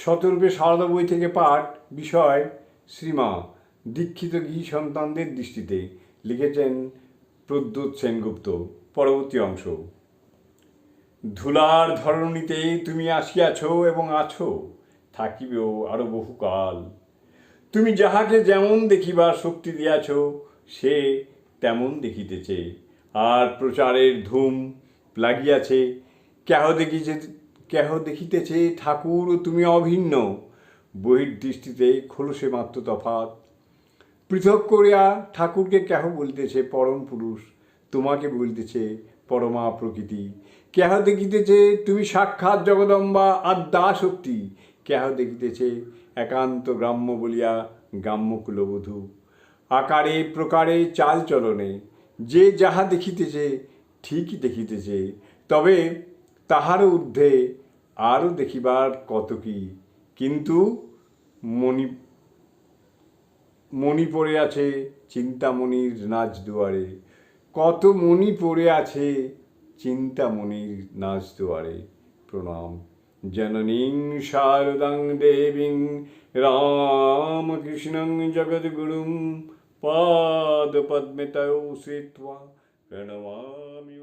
শতরূপে সারদা বই থেকে পাঠ বিষয় শ্রীমা, দীক্ষিত গৃহী সন্তানদের দৃষ্টিতে লিখেছেন প্রদ্যুৎ সেনগুপ্ত, পরবর্তী অংশ। ধুলার ধরণীতে তুমি আসিয়াছ এবং আছো, থাকিবেও আরও বহুকাল। তুমি যাহাকে যেমন দেখিবার শক্তি দিয়াছ, সে তেমন দেখিতেছে। আর প্রচারের ধুম লাগিয়াছে, কেহ দেখিছে কেহ দেখিতেছে, ঠাকুর, তুমি অভিন্ন। বহির্দৃষ্টিতে খোলসে মাত্র তফাৎ। পৃথক করিয়া ঠাকুরকে কেহ বলিতেছে, পরম পুরুষ, তোমাকে বলিতেছে, পরমা প্রকৃতি। কেহ দেখিতেছে, তুমি সাক্ষাৎ জগদম্বা আদ্যা শক্তি কেহ দেখিতেছে, একান্ত গ্রাম্য বলিয়া গ্রাম্য কুলবধূ আকারে, প্রকারে চাল চলনে যে যাহা দেখিতেছে, ঠিকই দেখিতেছে। তবে তাহার ঊর্ধ্বে আরও দেখিবার কত কি? কিন্তু মণি মণি পড়ে আছে চিন্তামণির নাচ দুয়ারে কত মণি পড়ে আছে চিন্তামণির নাচ দুয়ারে প্রণাম। জননীং শারদাং দেবীং রামকৃষ্ণং জগদ্গুরুং পাদপদ্মে তৌ শ্রিত্বা প্রণমামি।